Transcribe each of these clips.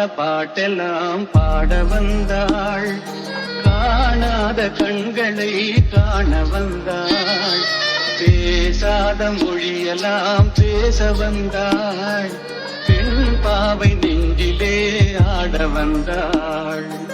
பாடாத பாட்டெல்லாம் பாட வந்தாள். காணாத கண்களை காண வந்தாள். பேசாத மொழியெல்லாம் பேச வந்தாள். பெண் பாவை நெஞ்சிலே ஆட வந்தாள்.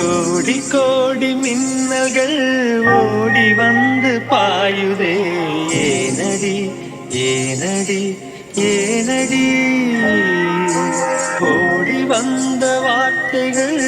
கோடி கோடி மின்னல்கள் ஓடி வந்து பாயுதே. ஏனடி ஏனடி ஏனடி. ஓடி வந்த வார்த்தைகள்